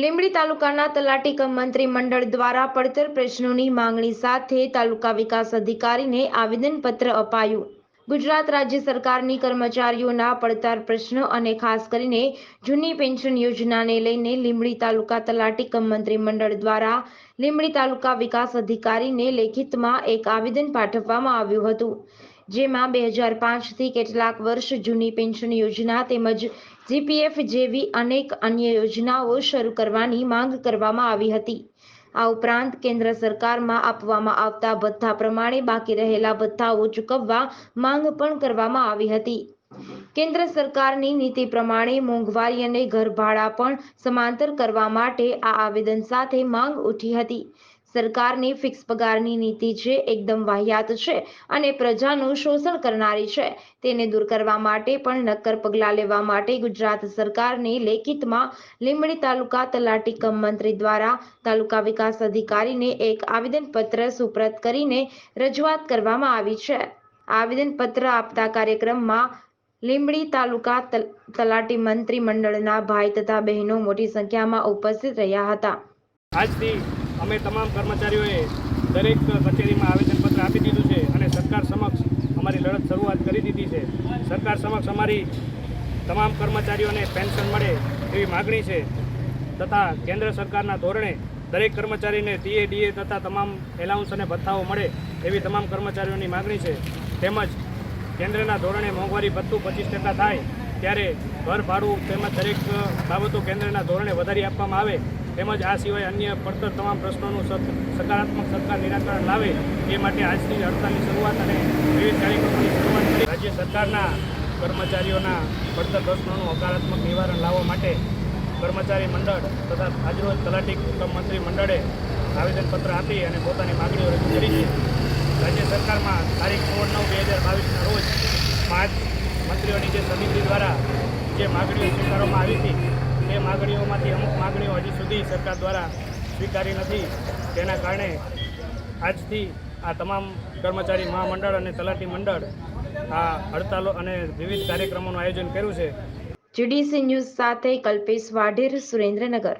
લીંબડી તાલુકાના તલાટી મંત્રી મંડળ દ્વારા પડતર પ્રશ્નોની માંગણી સાથે તાલુકા વિકાસ અધિકારીને આવેદનપત્ર અપાયું. ગુજરાત રાજ્ય સરકારની કર્મચારીઓના પડતર પ્રશ્નો અને ખાસ કરીને જૂની પેન્શન યોજનાને લઈને લીંબડી તાલુકા તલાટી કમ મંત્રી મંડળ દ્વારા લીંબડી તાલુકા વિકાસ અધિકારીને લેખિતમાં એક આવેદન પાઠવવામાં આવ્યું હતું. જેમાં બે હજાર પાંચથી કેટલાક વર્ષ જૂની પેન્શન યોજના તેમજ જીપીએફ જેવી અનેક અન્ય યોજનાઓ શરૂ કરવાની માંગ કરવામાં આવી હતી. આ ઉપરાંત કેન્દ્ર સરકારમાં આપવામાં આવતા ભથ્થા પ્રમાણે બાકી રહેલા ભથ્થાઓ ચૂકવવા માંગ પણ કરવામાં આવી હતી. કેન્દ્ર સરકારની નીતિ પ્રમાણે મોંઘવારી અને ઘર ભાડા પણ સમાંતર કરવા માટે આ આવેદન સાથે માંગ ઉઠી હતી. સરકારની ફિક્સ પગારની નીતિ છે એકદમ વાહિયાત છે અને પ્રજાનું શોષણ કરનારી છે. તેને દૂર કરવા માટે પણ નક્કર પગલાં લેવા માટે ગુજરાત સરકારની લેખિતમાં લીંબડી તાલુકા તલાટી કમ મંત્રી દ્વારા તાલુકા વિકાસ અધિકારીને એક આવેદનપત્ર સુપ્રત કરીને રજૂઆત કરવામાં આવી છે. આવેદનપત્ર આપતા કાર્યક્રમમાં લીંબડી તાલુકા તલ- તલાટી મંત્રી મંડળના ભાઈ તથા બહેનો મોટી સંખ્યામાં ઉપસ્થિત રહ્યા હતા. આજથી અમે તમામ કર્મચારીઓએ દરેક કચેરીમાં આવેદનપત્ર આપી દીધું છે અને સરકાર સમક્ષ અમારી લડત શરૂઆત કરી દીધી છે. સરકાર સમક્ષ અમારી તમામ કર્મચારીઓને પેન્શન મળે એવી માગણી છે તથા કેન્દ્ર સરકારના ધોરણે દરેક કર્મચારીને ટીએ, ડીએ તથા તમામ એલાઉન્સ અને ભથ્થાઓ મળે એવી તમામ કર્મચારીઓની માગણી છે. તેમજ કેન્દ્રના ધોરણે મોંઘવારી ભથ્થું પચીસ ટકા થાય ત્યારે ઘર ભાડું તેમજ દરેક બાબતો કેન્દ્રના ધોરણે વધારી આપવામાં આવે, તેમજ આ સિવાય અન્ય પડતર તમામ પ્રશ્નોનું સકારાત્મક સરકાર નિરાકરણ લાવે, એ માટે આજથી હડતાલની શરૂઆત અને વિવિધ કાર્યક્રમોની શરૂઆત કરી. રાજ્ય સરકારના કર્મચારીઓના પડતર પ્રશ્નોનું હકારાત્મક નિવારણ લાવવા માટે કર્મચારી મંડળ તથા આજરોજ તલાટી કુટુંબ મંત્રી મંડળે આવેદનપત્ર આપી અને પોતાની માગણીઓ રજૂ કરી છે. રાજ્ય સરકારમાં તારીખ સોળ નવ બે હજાર બાવીસના રોજ પાંચ મંત્રીઓની જે સમિતિ દ્વારા જે માગણીઓ સ્વીકારવામાં આવી હતી, તે માગણીઓમાંથી અમુક માગણીઓ હજી સુધી સરકાર દ્વારા સ્વીકારી નથી. તેના કારણે આજથી આ તમામ કર્મચારી મહામંડળ અને તલાટી મંડળ આ હડતાલો અને વિવિધ કાર્યક્રમોનું આયોજન કર્યું છે. જીડીસી ન્યૂઝ સાથે કલ્પેશ વાઢેર, સુરેન્દ્રનગર.